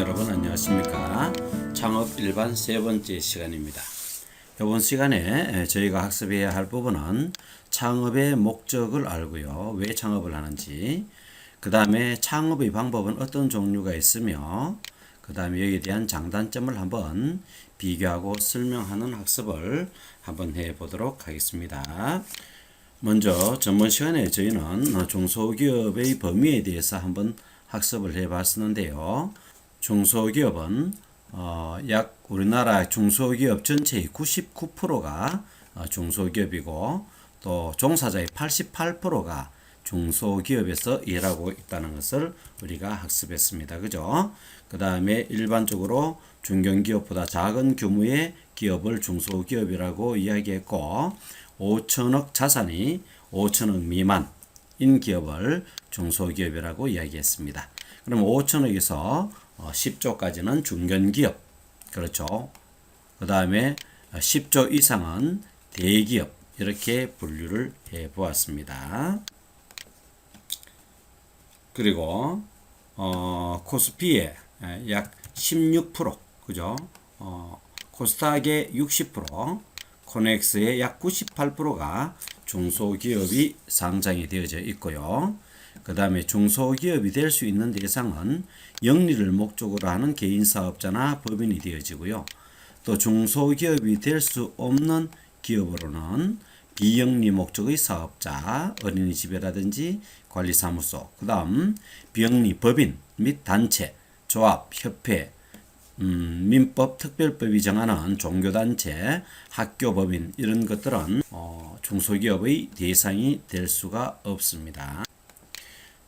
여러분 안녕하십니까? 창업 일반 세 번째 시간입니다. 이번 시간에 저희가 학습해야 할 부분은 창업의 목적을 알고요. 왜 창업을 하는지 그 다음에 창업의 방법은 어떤 종류가 있으며 그 다음에 여기에 대한 장단점을 한번 비교하고 설명하는 학습을 한번 해 보도록 하겠습니다. 먼저 전번 시간에 저희는 중소기업의 범위에 대해서 한번 학습을 해 봤었는데요. 중소기업은 어, 약 우리나라 중소기업 전체의 99%가 어, 중소기업이고 또 종사자의 88%가 중소기업에서 일하고 있다는 것을 우리가 학습했습니다. 그죠? 그 다음에 일반적으로 중견기업보다 작은 규모의 기업을 중소기업이라고 이야기했고 5천억 자산이 5천억 미만인 기업을 중소기업이라고 이야기했습니다. 그럼 5천억에서 10조까지는 중견기업, 그렇죠. 그 다음에 10조 이상은 대기업, 이렇게 분류를 해 보았습니다. 그리고, 어, 코스피의 약 16%, 그죠? 어, 코스닥의 60%, 코넥스의 약 98%가 중소기업이 상장이 되어져 있고요. 그 다음에 중소기업이 될 수 있는 대상은 영리를 목적으로 하는 개인 사업자나 법인이 되어지고요. 또 중소기업이 될 수 없는 기업으로는 비영리 목적의 사업자, 어린이집이라든지 관리사무소, 그 다음 비영리 법인 및 단체, 조합, 협회, 음, 민법 특별법이 정하는 종교단체, 학교법인 이런 것들은 어, 중소기업의 대상이 될 수가 없습니다.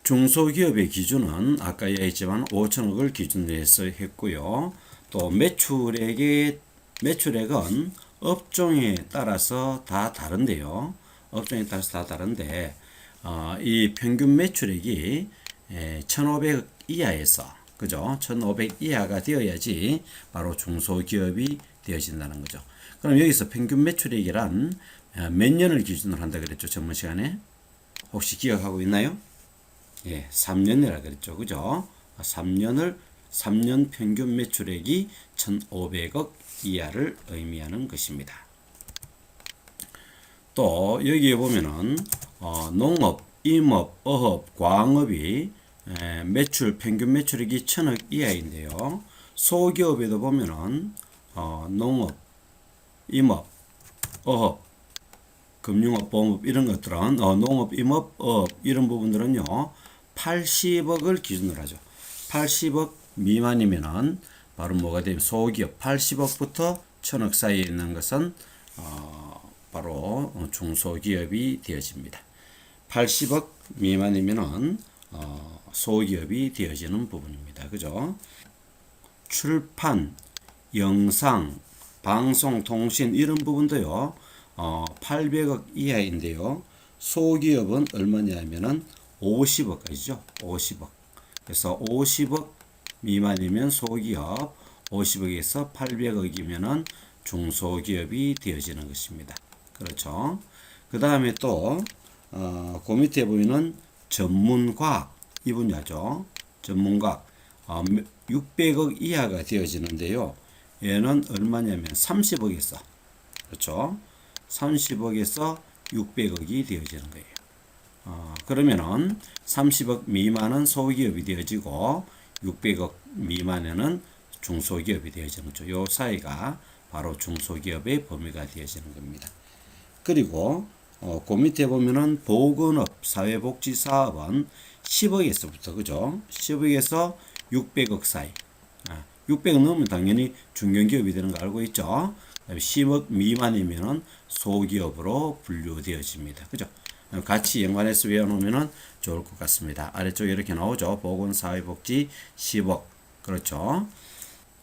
중소기업의 기준은 아까 얘기했지만 5천억을 기준으로 해서 했고요. 또 매출액의 매출액은 업종에 따라서 다 다른데요. 업종에 따라서 다 다른데 어, 이 평균 매출액이 1,500억 이하에서 그죠? 1,500 이하가 되어야지 바로 중소기업이 되어진다는 거죠. 그럼 여기서 평균 매출액이란 몇 년을 기준으로 한다 그랬죠? 전문 시간에 혹시 기억하고 있나요? 예, 3년이라 그랬죠. 그죠? 3년을 3년 평균 매출액이 1,500억 이하를 의미하는 것입니다. 또 여기에 보면은 어, 농업, 임업, 어업, 광업이 에, 매출 평균 매출액이 1,000억 이하인데요. 소기업에도 보면은 어, 농업, 임업, 어업, 금융업, 보험업 이런 것들은 어, 농업, 임업, 어업 이런 부분들은요 80억을 기준으로 하죠. 80억 미만이면은 바로 뭐가 되면 소기업 80억부터 1000억 사이에 있는 것은 어, 바로 중소기업이 되어집니다. 80억 미만이면은 어, 소기업이 되어지는 부분입니다. 그죠? 출판, 영상, 방송, 통신 이런 부분도요. 어, 800억 이하인데요. 소기업은 얼마냐면은 50억까지죠. 50억. 그래서 50억 미만이면 소기업, 50억에서 800억이면은 중소기업이 되어지는 것입니다. 그렇죠. 그 다음에 또, 어, 그 밑에 보이는 전문과학, 이 분야죠. 전문과학. 어, 600억 이하가 되어지는데요. 얘는 얼마냐면 30억에서, 그렇죠. 30억에서 600억이 되어지는 거예요. 어, 그러면은 30억 미만은 소기업이 되어지고 600억 미만에는 중소기업이 되어지는 거죠. 요 사이가 바로 중소기업의 범위가 되어지는 겁니다. 그리고 어, 그 밑에 보면은 보건업, 사회복지사업은 10억에서부터 그죠? 10억에서 600억 사이. 아, 600억 넘으면 당연히 중견기업이 되는 거 알고 있죠? 10억 미만이면은 소기업으로 분류되어집니다. 그죠? 같이 연관해서 외워놓으면 좋을 것 같습니다. 아래쪽에 이렇게 나오죠. 보건사회복지 10억. 그렇죠.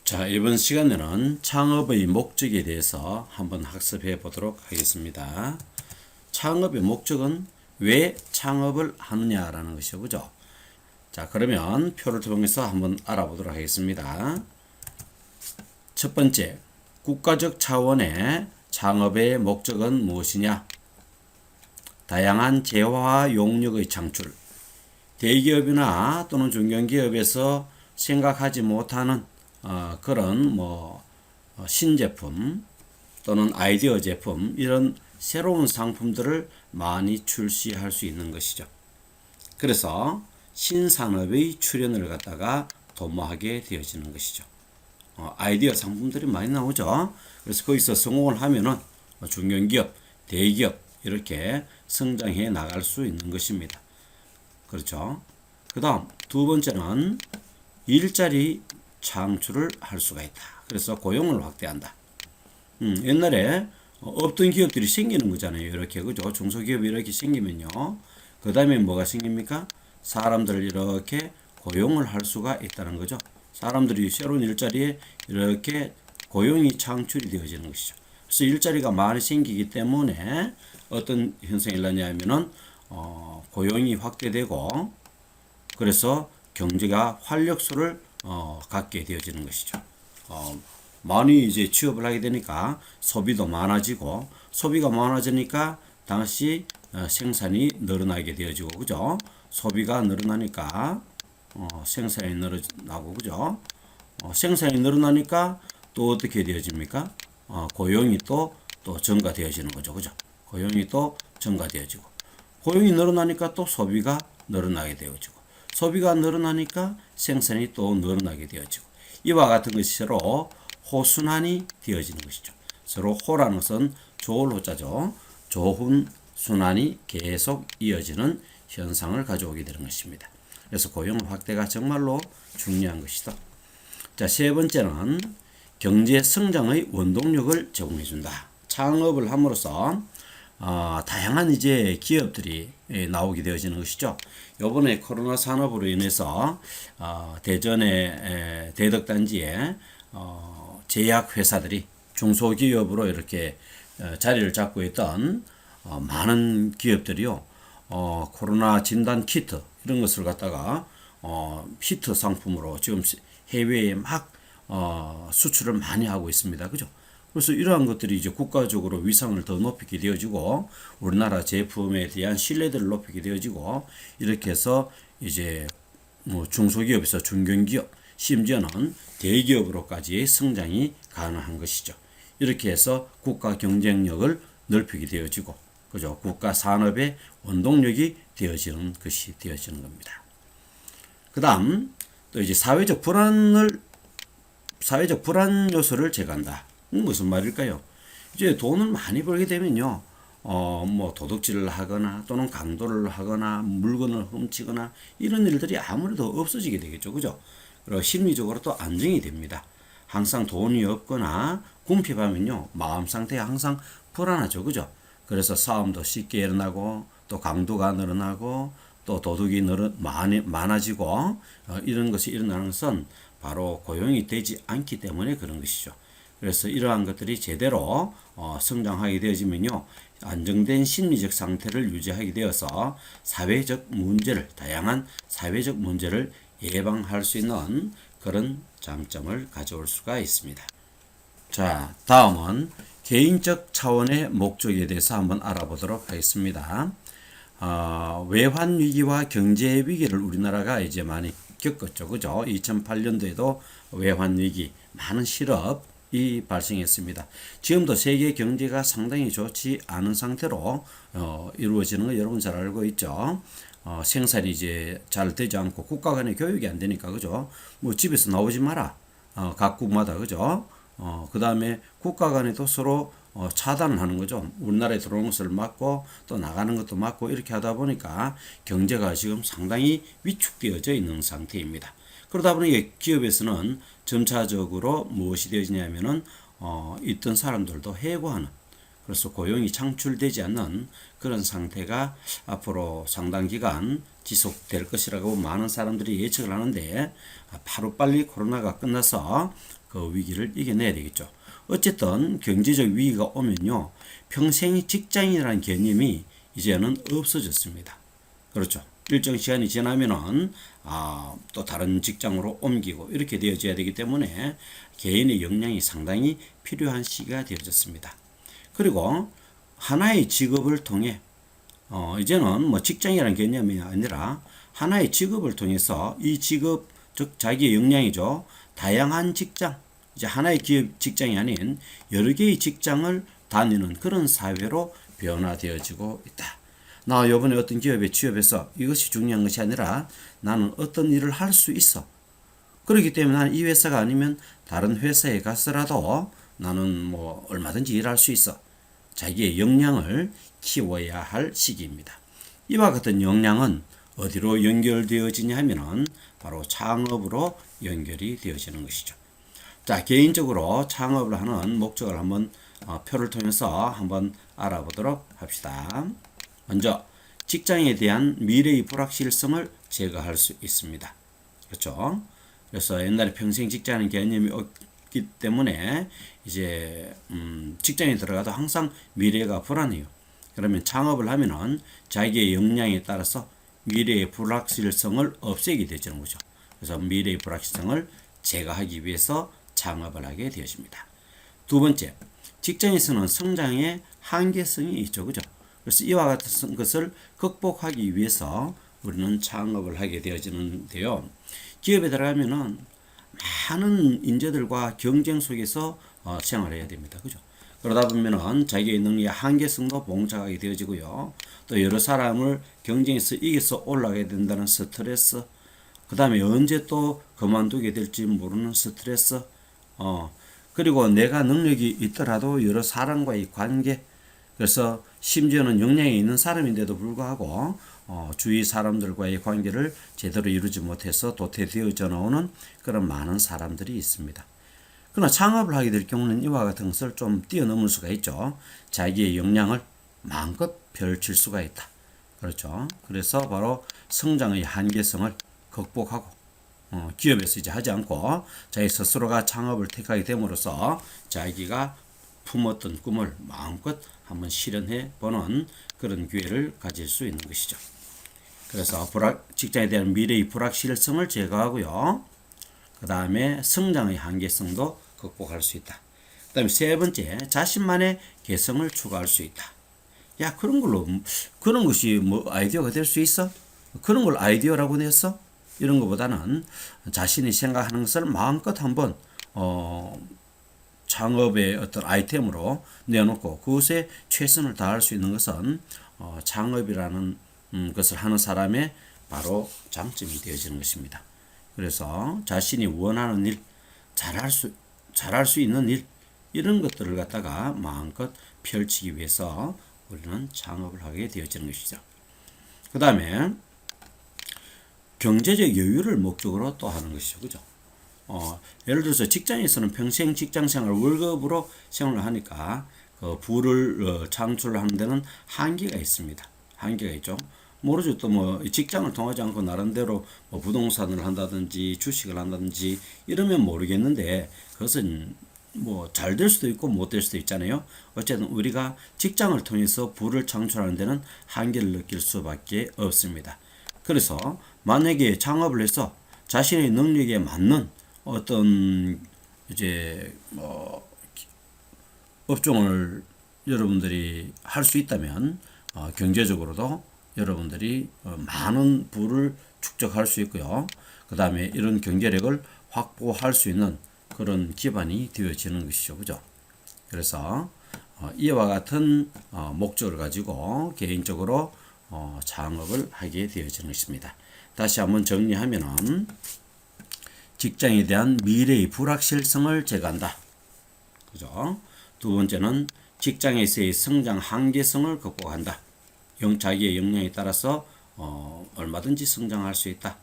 자, 이번 시간에는 창업의 목적에 대해서 한번 학습해 보도록 하겠습니다. 창업의 목적은 왜 창업을 하느냐라는 것이죠. 자, 그러면 표를 통해서 한번 알아보도록 하겠습니다. 첫 번째, 국가적 차원의 창업의 목적은 무엇이냐? 다양한 재화와 용역의 창출, 대기업이나 또는 중견기업에서 생각하지 못하는 어, 그런 뭐 어, 신제품 또는 아이디어 제품 이런 새로운 상품들을 많이 출시할 수 있는 것이죠. 그래서 신산업의 출현을 갖다가 도모하게 되어지는 것이죠. 어, 아이디어 상품들이 많이 나오죠. 그래서 거기서 성공을 하면은 뭐 중견기업, 대기업 이렇게 성장해 나갈 수 있는 것입니다. 그렇죠. 그 다음 두 번째는 일자리 창출을 할 수가 있다. 그래서 고용을 확대한다. 음, 옛날에 어, 없던 기업들이 생기는 거잖아요. 이렇게 그죠? 중소기업이 이렇게 생기면요. 그 다음에 뭐가 생깁니까? 사람들을 이렇게 고용을 할 수가 있다는 거죠. 사람들이 새로운 일자리에 이렇게 고용이 창출이 되어지는 것이죠. 그래서 일자리가 많이 생기기 때문에 어떤 현상이 일어나냐면은 어, 고용이 확대되고 그래서 경제가 활력소를 어, 갖게 되어지는 것이죠. 어, 많이 이제 취업을 하게 되니까 소비도 많아지고 소비가 많아지니까 당시 어, 생산이 늘어나게 되어지고 그죠? 소비가 늘어나니까 어, 생산이 늘어나고 그죠? 어, 생산이 늘어나니까 또 어떻게 되어집니까? 어, 고용이 또 또 증가되어지는 거죠, 그죠? 고용이 또 증가되어지고 고용이 늘어나니까 또 소비가 늘어나게 되어지고 소비가 늘어나니까 생산이 또 늘어나게 되어지고 이와 같은 것이 서로 호순환이 되어지는 것이죠. 서로 호라는 것은 좋을 호자죠. 좋은 순환이 계속 이어지는 현상을 가져오게 되는 것입니다. 그래서 고용 확대가 정말로 중요한 것이다. 자, 세 번째는 경제 성장의 원동력을 제공해 준다. 창업을 함으로써 어, 다양한 이제 기업들이 예, 나오게 되어지는 것이죠. 요번에 코로나 산업으로 인해서 어, 대전의 에, 대덕단지에 어, 제약 회사들이 중소기업으로 이렇게 어, 자리를 잡고 있던 어, 많은 기업들이요. 어, 코로나 진단 키트 이런 것을 갖다가 어, 히트 상품으로 지금 해외에 막 어, 수출을 많이 하고 있습니다. 그죠? 그래서 이러한 것들이 이제 국가적으로 위상을 더 높이게 되어지고 우리나라 제품에 대한 신뢰도를 높이게 되어지고 이렇게 해서 이제 뭐 중소기업에서 중견기업 심지어는 대기업으로까지 성장이 가능한 것이죠. 이렇게 해서 국가 경쟁력을 넓히게 되어지고 그죠? 국가 산업의 원동력이 되어지는 것이 되어지는 겁니다. 그다음 또 이제 사회적 불안을 사회적 불안 요소를 제거한다. 무슨 말일까요? 이제 돈을 많이 벌게 되면요. 어, 뭐 도둑질을 하거나 또는 강도를 하거나 물건을 훔치거나 이런 일들이 아무래도 없어지게 되겠죠. 그죠? 그리고 심리적으로 또 안정이 됩니다. 항상 돈이 없거나 궁핍하면요. 마음 상태가 항상 불안하죠. 그죠? 그래서 싸움도 쉽게 일어나고 또 강도가 늘어나고 또 도둑이 늘어 많이 많아지고 어, 이런 것이 일어나는 것은 바로 고용이 되지 않기 때문에 그런 것이죠. 그래서 이러한 것들이 제대로 어, 성장하게 되어지면요. 안정된 심리적 상태를 유지하게 되어서 사회적 문제를 다양한 사회적 문제를 예방할 수 있는 그런 장점을 가져올 수가 있습니다. 자, 다음은 개인적 차원의 목적에 대해서 한번 알아보도록 하겠습니다. 어, 외환 위기와 경제 위기를 우리나라가 이제 많이 겪었죠. 그죠? 2008년도에도 외환 위기, 많은 실업이 발생했습니다. 지금도 세계 경제가 상당히 좋지 않은 상태로 어, 이루어지는 거 여러분 잘 알고 있죠. 어, 생산이 이제 잘 되지 않고 국가 간의 교육이 안 되니까 그죠? 뭐 집에서 나오지 마라. 어, 각국마다 그죠? 어, 그 다음에 국가 간에도 서로 어, 차단을 하는 거죠. 우리나라에 들어오는 것을 막고 또 나가는 것도 막고 이렇게 하다 보니까 경제가 지금 상당히 위축되어져 있는 상태입니다. 그러다 보니 기업에서는 점차적으로 무엇이 되어지냐면은 어, 있던 사람들도 해고하는 그래서 고용이 창출되지 않는 그런 상태가 앞으로 상당 기간 지속될 것이라고 많은 사람들이 예측을 하는데 바로 빨리 코로나가 끝나서 그 위기를 이겨내야 되겠죠. 어쨌든 경제적 위기가 오면요. 평생 직장이라는 개념이 이제는 없어졌습니다. 그렇죠. 일정 시간이 지나면은 아, 또 다른 직장으로 옮기고 이렇게 되어져야 되기 때문에 개인의 역량이 상당히 필요한 시기가 되어졌습니다. 그리고 하나의 직업을 통해 어, 이제는 뭐 직장이라는 개념이 아니라 하나의 직업을 통해서 이 직업 즉 자기의 역량이죠. 다양한 직장, 이제 하나의 기업 직장이 아닌 여러 개의 직장을 다니는 그런 사회로 변화되어지고 있다. 나 이번에 어떤 기업에 취업해서 이것이 중요한 것이 아니라 나는 어떤 일을 할 수 있어. 그렇기 때문에 나는 이 회사가 아니면 다른 회사에 가서라도 나는 뭐 얼마든지 일할 수 있어. 자기의 역량을 키워야 할 시기입니다. 이와 같은 역량은 어디로 연결되어지냐 하면은 바로 창업으로 연결이 되어지는 것이죠. 자, 개인적으로 창업을 하는 목적을 한번 어, 표를 통해서 한번 알아보도록 합시다. 먼저 직장에 대한 미래의 불확실성을 제거할 수 있습니다. 그렇죠? 그래서 옛날에 평생 직장이라는 개념이 없기 때문에 이제 음, 직장에 들어가도 항상 미래가 불안해요. 그러면 창업을 하면은 자기의 역량에 따라서 미래의 불확실성을 없애게 되는 거죠. 그래서 미래의 불확실성을 제거하기 위해서 창업을 하게 되어집니다. 두 번째, 직장에서는 성장의 한계성이 있죠. 그죠? 그래서 이와 같은 것을 극복하기 위해서 우리는 창업을 하게 되어지는데요. 기업에 들어가면은 많은 인재들과 경쟁 속에서 어, 생활해야 됩니다. 그죠? 그러다 보면은 자기의 능력의 한계성도 봉착하게 되어지고요. 또 여러 사람을 경쟁에서 이겨서 올라가야 된다는 스트레스, 그 다음에 언제 또 그만두게 될지 모르는 스트레스, 어, 그리고 내가 능력이 있더라도 여러 사람과의 관계, 그래서 심지어는 역량이 있는 사람인데도 불구하고 어, 주위 사람들과의 관계를 제대로 이루지 못해서 도태되어져 나오는 그런 많은 사람들이 있습니다. 그러나 창업을 하게 될 경우는 이와 같은 것을 좀 뛰어넘을 수가 있죠. 자기의 역량을 마음껏 펼칠 수가 있다. 그렇죠. 그래서 바로 성장의 한계성을 극복하고 어, 기업에서 이제 하지 않고 자기 스스로가 창업을 택하게 됨으로써 자기가 품었던 꿈을 마음껏 한번 실현해 보는 그런 기회를 가질 수 있는 것이죠. 그래서 불확, 직장에 대한 미래의 불확실성을 제거하고요. 그 다음에 성장의 한계성도 극복할 수 있다. 그 다음에 세 번째, 자신만의 개성을 추가할 수 있다. 야, 그런 걸로, 그런 것이 뭐 아이디어가 될 수 있어? 그런 걸 아이디어라고 냈어? 이런 것보다는 자신이 생각하는 것을 마음껏 한번, 어, 창업의 어떤 아이템으로 내놓고 그것에 최선을 다할 수 있는 것은 어, 창업이라는 음, 것을 하는 사람의 바로 장점이 되어지는 것입니다. 그래서 자신이 원하는 일, 잘할 수, 잘할 수 있는 일, 이런 것들을 갖다가 마음껏 펼치기 위해서 우리는 창업을 하게 되어지는 것이죠. 그 다음에 경제적 여유를 목적으로 또 하는 것이죠. 그죠? 어, 예를 들어서 직장에서는 평생 직장 생활 월급으로 생활을 하니까 그 부를 어, 창출하는 데는 한계가 있습니다. 한계가 있죠. 모르죠. 또 뭐 직장을 통하지 않고 나름대로 뭐 부동산을 한다든지 주식을 한다든지 이러면 모르겠는데 그것은 뭐 잘 될 수도 있고 못 될 수도 있잖아요. 어쨌든 우리가 직장을 통해서 부를 창출하는 데는 한계를 느낄 수밖에 없습니다. 그래서 만약에 창업을 해서 자신의 능력에 맞는 어떤 이제 뭐 업종을 여러분들이 할 수 있다면 어, 경제적으로도 여러분들이 어, 많은 부를 축적할 수 있고요. 그 다음에 이런 경제력을 확보할 수 있는 그런 기반이 되어지는 것이죠. 그죠? 그래서 어, 이와 같은 어, 목적을 가지고 개인적으로 어, 창업을 하게 되어지는 것입니다. 다시 한번 정리하면은 직장에 대한 미래의 불확실성을 제거한다. 그죠? 두 번째는 직장에서의 성장 한계성을 극복한다. 영, 자기의 역량에 따라서 어, 얼마든지 성장할 수 있다.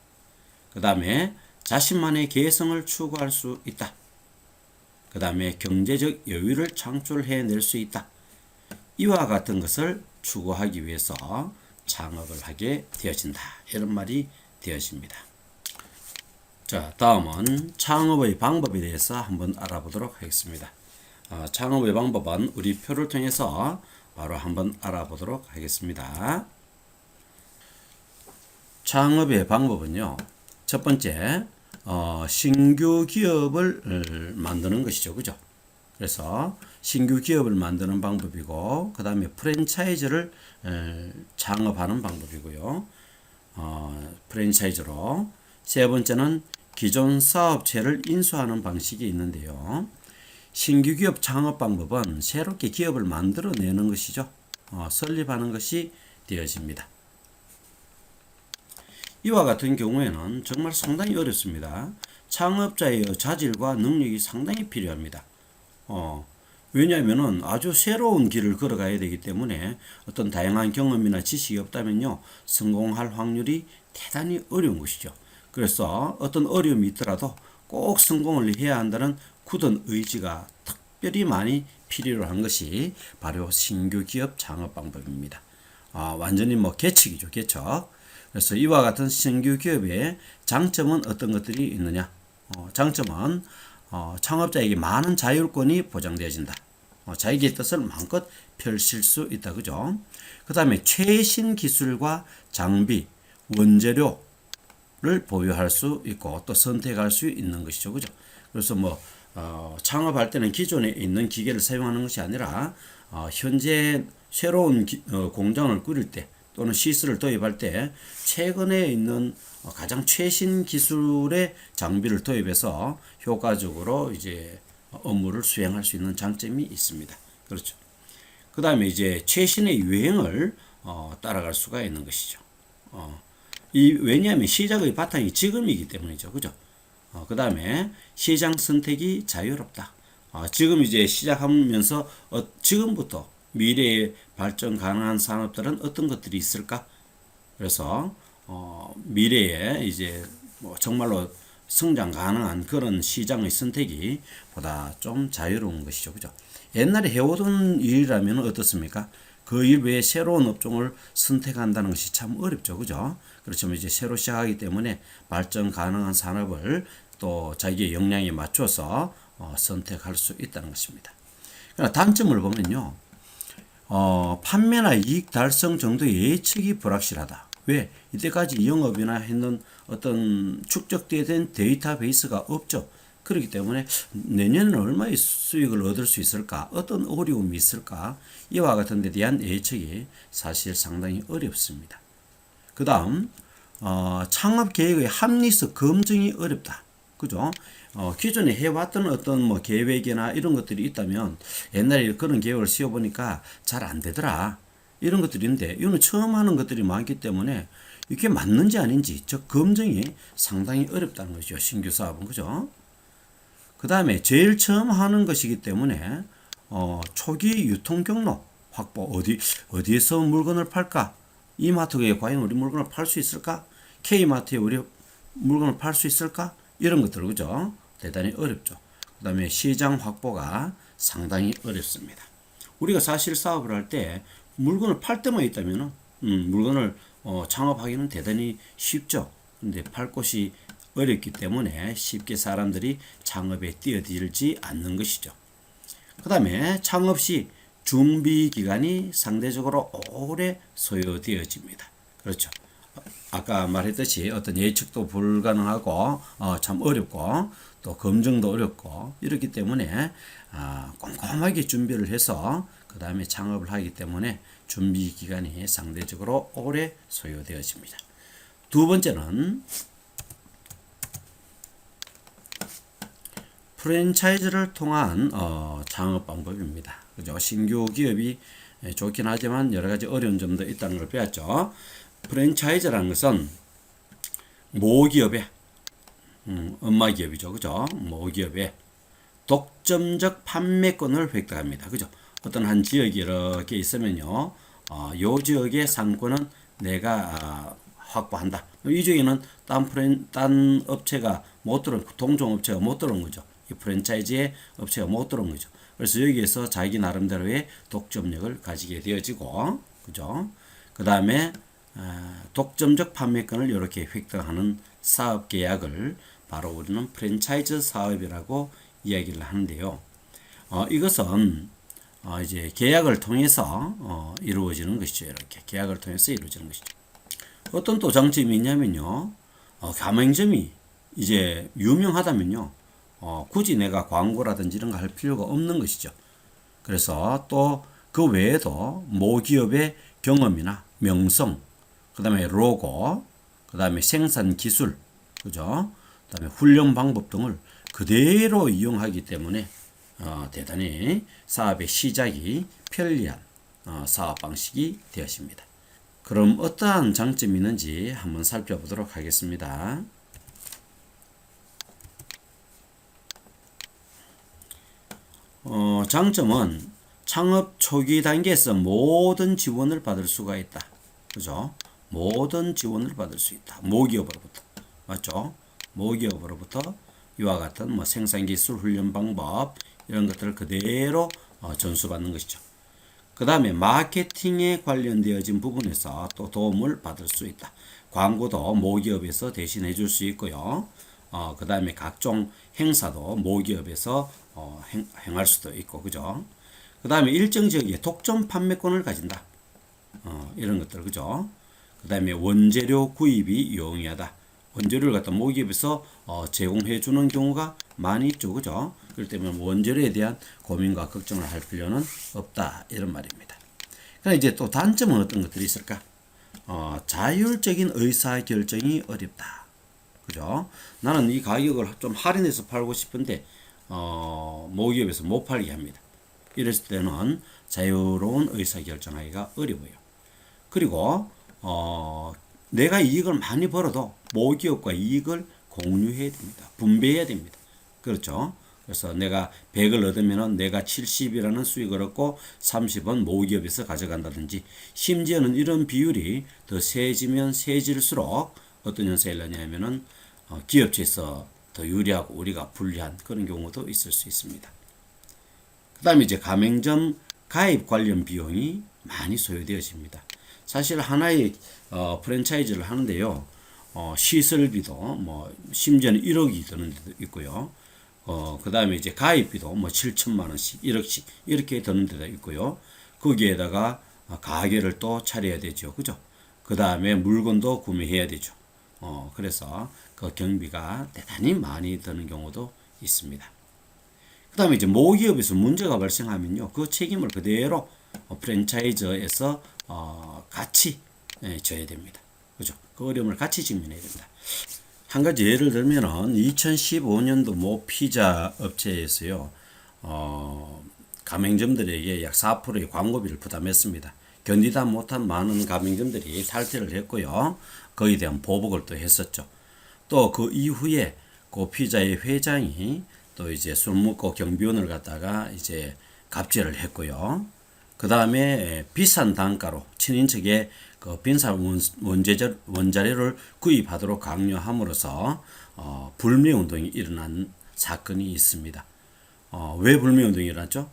그 다음에 자신만의 개성을 추구할 수 있다. 그 다음에 경제적 여유를 창출해낼 수 있다. 이와 같은 것을 추구하기 위해서 창업을 하게 되어진다. 이런 말이 되어집니다. 자, 다음은 창업의 방법에 대해서 한번 알아보도록 하겠습니다. 어, 창업의 방법은 우리 표를 통해서 바로 한번 알아보도록 하겠습니다. 창업의 방법은요. 첫 번째, 어, 신규 기업을 만드는 것이죠. 그죠? 그래서 신규 기업을 만드는 방법이고, 그 다음에 프랜차이즈를 에, 창업하는 방법이고요. 어, 프랜차이즈로. 세 번째는 기존 사업체를 인수하는 방식이 있는데요. 신규 기업 창업 방법은 새롭게 기업을 만들어내는 것이죠. 어, 설립하는 것이 되어집니다. 이와 같은 경우에는 정말 상당히 어렵습니다. 창업자의 자질과 능력이 상당히 필요합니다. 어, 왜냐하면은 아주 새로운 길을 걸어가야 되기 때문에 어떤 다양한 경험이나 지식이 없다면요 성공할 확률이 대단히 어려운 것이죠. 그래서 어떤 어려움이 있더라도 꼭 성공을 해야 한다는 굳은 의지가 특별히 많이 필요로 한 것이 바로 신규 기업 창업 방법입니다. 아, 완전히 뭐 개척이죠, 개척. 그래서 이와 같은 신규 기업의 장점은 어떤 것들이 있느냐? 어, 장점은 어, 창업자에게 많은 자율권이 보장되어진다. 어, 자기의 뜻을 마음껏 펼칠 수 있다. 그죠? 그 다음에 최신 기술과 장비, 원재료를 보유할 수 있고 또 선택할 수 있는 것이죠. 그죠? 그래서 뭐, 어, 창업할 때는 기존에 있는 기계를 사용하는 것이 아니라 어, 현재 새로운 기, 어, 공장을 꾸릴 때 또는 시스를 도입할 때 최근에 있는 어, 가장 최신 기술의 장비를 도입해서 효과적으로 이제 업무를 수행할 수 있는 장점이 있습니다. 그렇죠. 그 다음에 이제 최신의 유행을 어, 따라갈 수가 있는 것이죠. 어, 이 왜냐하면 시작의 바탕이 지금이기 때문이죠. 그죠? 어, 그 다음에 시장 선택이 자유롭다. 어, 지금 이제 시작하면서 어, 지금부터 미래에 발전 가능한 산업들은 어떤 것들이 있을까? 그래서 어, 미래에 이제 뭐 정말로 성장 가능한 그런 시장의 선택이 보다 좀 자유로운 것이죠. 그죠? 옛날에 해오던 일이라면 어떻습니까? 그 일 외에 새로운 업종을 선택한다는 것이 참 어렵죠. 그죠? 그렇지만 이제 새로 시작하기 때문에 발전 가능한 산업을 또 자기의 역량에 맞춰서 어, 선택할 수 있다는 것입니다. 단점을 보면요. 어, 판매나 이익 달성 정도의 예측이 불확실하다. 왜? 이때까지 영업이나 했는 어떤 축적된 데이터베이스가 없죠. 그렇기 때문에 내년에는 얼마의 수익을 얻을 수 있을까? 어떤 어려움이 있을까? 이와 같은 데 대한 예측이 사실 상당히 어렵습니다. 그 다음, 어, 창업 계획의 합리성 검증이 어렵다. 그죠? 어, 기존에 해왔던 어떤 뭐 계획이나 이런 것들이 있다면 옛날에 그런 계획을 씌워보니까 잘 안 되더라. 이런 것들이 있는데 이거는 처음 하는 것들이 많기 때문에 이게 맞는지 아닌지 저 검증이 상당히 어렵다는 것이죠. 신규 사업은 그죠? 그 다음에 제일 처음 하는 것이기 때문에 어, 초기 유통 경로 확보 어디 어디에서 물건을 팔까? 이마트에 과연 우리 물건을 팔 수 있을까? K마트에 우리 물건을 팔 수 있을까? 이런 것들 그죠? 대단히 어렵죠. 그 다음에 시장 확보가 상당히 어렵습니다. 우리가 사실 사업을 할 때 물건을 팔 때만 있다면 음, 물건을 어, 창업하기는 대단히 쉽죠. 근데 팔 곳이 어렵기 때문에 쉽게 사람들이 창업에 뛰어들지 않는 것이죠. 그 다음에 창업 시 준비 기간이 상대적으로 오래 소요되어집니다. 그렇죠. 아까 말했듯이 어떤 예측도 불가능하고 어, 참 어렵고 또 검증도 어렵고 이렇기 때문에 아, 꼼꼼하게 준비를 해서 그 다음에 창업을 하기 때문에 준비 기간이 상대적으로 오래 소요되어집니다. 두 번째는 프랜차이즈를 통한 어, 창업 방법입니다. 그죠? 신규 기업이 좋긴 하지만 여러 가지 어려운 점도 있다는 걸 배웠죠. 프랜차이즈라는 것은 모기업의 음, 엄마 기업이죠. 그죠? 모기업의 독점적 판매권을 획득합니다. 그죠? 어떤 한 지역이 이렇게 있으면요. 어, 요 지역의 상권은 내가 아, 확보한다. 이 중에는 딴 프랜, 딴 업체가 못 들어온, 동종 업체가 못 들어온 거죠. 이 프랜차이즈의 업체가 못 들어온 거죠. 그래서 여기에서 자기 나름대로의 독점력을 가지게 되어지고, 그죠? 그 다음에 아, 독점적 판매권을 이렇게 획득하는 사업 계약을 바로 우리는 프랜차이즈 사업이라고 이야기를 하는데요. 어, 이것은 어, 이제 계약을 통해서 어, 이루어지는 것이죠. 이렇게 계약을 통해서 이루어지는 것이죠. 어떤 또 장점이 있냐면요. 어, 가맹점이 이제 유명하다면요. 어, 굳이 내가 광고라든지 이런 거 할 필요가 없는 것이죠. 그래서 또 그 외에도 모기업의 경험이나 명성, 그 다음에 로고, 그 다음에 생산 기술, 그죠? 그 다음에 훈련 방법 등을 그대로 이용하기 때문에 어, 대단히 사업의 시작이 편리한 어, 사업 방식이 되었습니다. 그럼 어떠한 장점이 있는지 한번 살펴보도록 하겠습니다. 어, 장점은 창업 초기 단계에서 모든 지원을 받을 수가 있다. 그죠? 모든 지원을 받을 수 있다. 모기업으로부터. 맞죠? 모기업으로부터 이와 같은 뭐 생산기술 훈련 방법 이런 것들을 그대로 어, 전수받는 것이죠. 그 다음에 마케팅에 관련되어진 부분에서 또 도움을 받을 수 있다. 광고도 모기업에서 대신해 줄 수 있고요. 어, 그 다음에 각종 행사도 모기업에서 어, 행, 행할 수도 있고, 그죠? 그 다음에 일정 지역에 독점 판매권을 가진다. 어, 이런 것들, 그죠? 그 다음에 원재료 구입이 용이하다. 원재료를 갖다 모기업에서 어, 제공해 주는 경우가 많이 있죠, 그죠? 그렇기 때문에 원재료에 대한 고민과 걱정을 할 필요는 없다. 이런 말입니다. 그럼 이제 또 단점은 어떤 것들이 있을까? 어, 자율적인 의사 결정이 어렵다. 그죠? 나는 이 가격을 좀 할인해서 팔고 싶은데 어, 모기업에서 못 팔게 합니다. 이랬을 때는 자유로운 의사 결정하기가 어려워요. 그리고 어, 내가 이익을 많이 벌어도 모기업과 이익을 공유해야 됩니다. 분배해야 됩니다. 그렇죠? 그래서 내가 100을 얻으면 내가 70이라는 수익을 얻고 30은 모기업에서 가져간다든지 심지어는 이런 비율이 더 세지면 세질수록 어떤 현상이 일어나냐면은 어, 기업체에서 더 유리하고 우리가 불리한 그런 경우도 있을 수 있습니다. 그 다음에 이제 가맹점 가입 관련 비용이 많이 소요되어집니다. 사실 하나의 어, 프랜차이즈를 하는데요. 어, 시설비도 뭐 심지어는 1억이 드는 데도 있고요. 어, 그 다음에 이제 가입비도 뭐 7천만 원씩, 1억씩 이렇게 드는 데도 있고요. 거기에다가 가게를 또 차려야 되죠. 그죠? 그 다음에 물건도 구매해야 되죠. 어, 그래서 그 경비가 대단히 많이 드는 경우도 있습니다. 그 다음에 이제 모기업에서 문제가 발생하면요. 그 책임을 그대로 프랜차이즈에서 어, 같이 예, 져야 됩니다. 그 어려움을 같이 직면해야 됩니다. 한 가지 예를 들면은 2015년도 모 피자 업체에서요, 어, 가맹점들에게 약 4%의 광고비를 부담했습니다. 견디다 못한 많은 가맹점들이 탈퇴를 했고요. 거기에 대한 보복을 또 했었죠. 또 그 이후에 그 피자의 회장이 또 이제 술 먹고 경비원을 갖다가 이제 갑질을 했고요. 그 다음에 비싼 단가로 친인척의 그 빈살 원재료, 원자료를 구입하도록 강요함으로써 어, 불매 운동이 일어난 사건이 있습니다. 어, 왜 불매 운동이 일어났죠?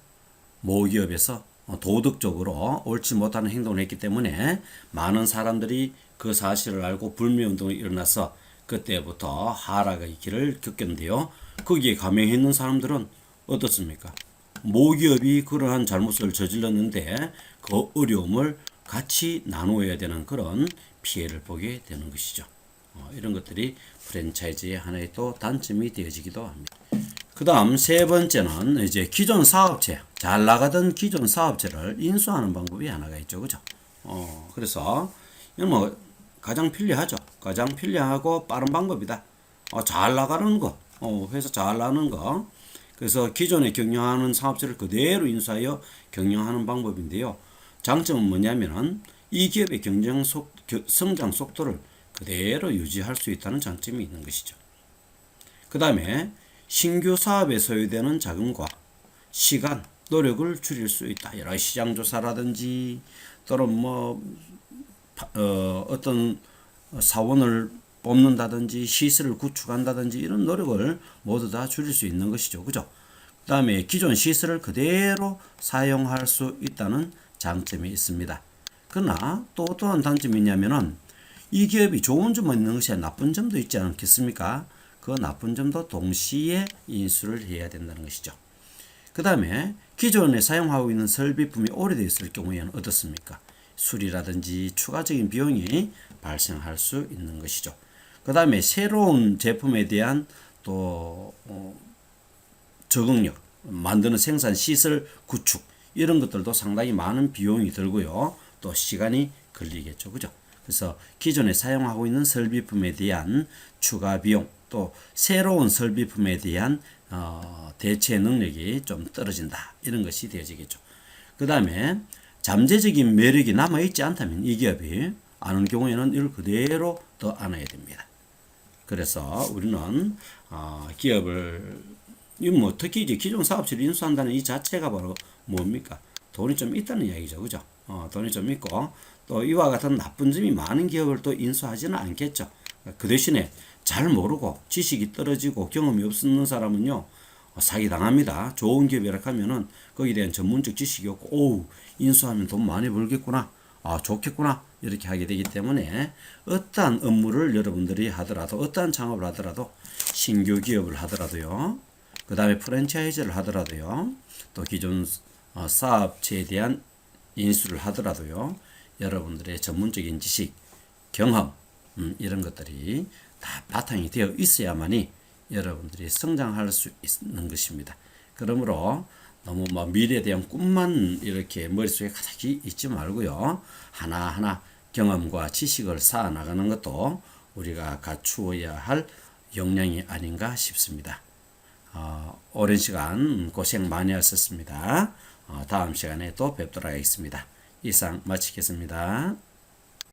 모 기업에서 도덕적으로 옳지 못하는 행동을 했기 때문에 많은 사람들이 그 사실을 알고 불매 운동이 일어나서 그때부터 하락의 길을 겪었는데요. 거기에 감행했는 사람들은 어떻습니까? 모기업이 그러한 잘못을 저질렀는데 그 어려움을 같이 나누어야 되는 그런 피해를 보게 되는 것이죠. 어, 이런 것들이 프랜차이즈의 하나의 또 단점이 되어지기도 합니다. 그 다음 세 번째는 이제 기존 사업체, 잘 나가던 기존 사업체를 인수하는 방법이 하나가 있죠. 그죠? 어, 그래서, 이건 뭐, 가장 편리하죠. 가장 편리하고 빠른 방법이다. 어, 잘 나가는 거, 어, 회사 잘 나가는 거. 그래서 기존에 경영하는 사업체를 그대로 인수하여 경영하는 방법인데요. 장점은 뭐냐면은 이 기업의 경쟁 속, 성장 속도를 그대로 유지할 수 있다는 장점이 있는 것이죠. 그 다음에 신규 사업에 소요되는 자금과 시간, 노력을 줄일 수 있다. 여러 시장 조사라든지 또는 뭐 어, 어떤 사원을 뽑는다든지 시설을 구축한다든지 이런 노력을 모두 다 줄일 수 있는 것이죠. 그죠? 그 다음에 기존 시설을 그대로 사용할 수 있다는 장점이 있습니다. 그러나 또 어떠한 단점이 있냐면은 이 기업이 좋은 점만 있는 것이 나쁜 점도 있지 않겠습니까? 그 나쁜 점도 동시에 인수를 해야 된다는 것이죠. 그 다음에 기존에 사용하고 있는 설비품이 오래되었을 경우에는 어떻습니까? 수리라든지 추가적인 비용이 발생할 수 있는 것이죠. 그 다음에 새로운 제품에 대한 또 어, 적응력, 만드는 생산 시설 구축 이런 것들도 상당히 많은 비용이 들고요. 또 시간이 걸리겠죠. 그죠? 그래서 기존에 사용하고 있는 설비품에 대한 추가 비용 또 새로운 설비품에 대한 어, 대체 능력이 좀 떨어진다 이런 것이 되어지겠죠. 그 다음에 잠재적인 매력이 남아 있지 않다면 이 기업이 아는 경우에는 이를 그대로 더 안아야 됩니다. 그래서 우리는 어, 기업을 이뭐 특히 이제 기존 사업체를 인수한다는 이 자체가 바로 뭡니까? 돈이 좀 있다는 이야기죠, 그죠? 어, 돈이 좀 있고 또 이와 같은 나쁜 점이 많은 기업을 또 인수하지는 않겠죠. 그 대신에 잘 모르고 지식이 떨어지고 경험이 없는 사람은요 어, 사기 당합니다. 좋은 기업이라 하면은 거기에 대한 전문적 지식이 없고 오 인수하면 돈 많이 벌겠구나. 아 좋겠구나 이렇게 하게 되기 때문에 어떠한 업무를 여러분들이 하더라도 어떠한 창업을 하더라도 신규 기업을 하더라도요 그 다음에 프랜차이즈를 하더라도요 또 기존 어, 사업체에 대한 인수를 하더라도요 여러분들의 전문적인 지식 경험 음, 이런 것들이 다 바탕이 되어 있어야만이 여러분들이 성장할 수 있는 것입니다. 그러므로 너무 뭐 미래에 대한 꿈만 이렇게 머릿속에 가득히 있지 말고요. 하나하나 경험과 지식을 쌓아 나가는 것도 우리가 갖추어야 할 역량이 아닌가 싶습니다. 어, 오랜 시간 고생 많이 하셨습니다. 어, 다음 시간에 또 뵙도록 하겠습니다. 이상 마치겠습니다.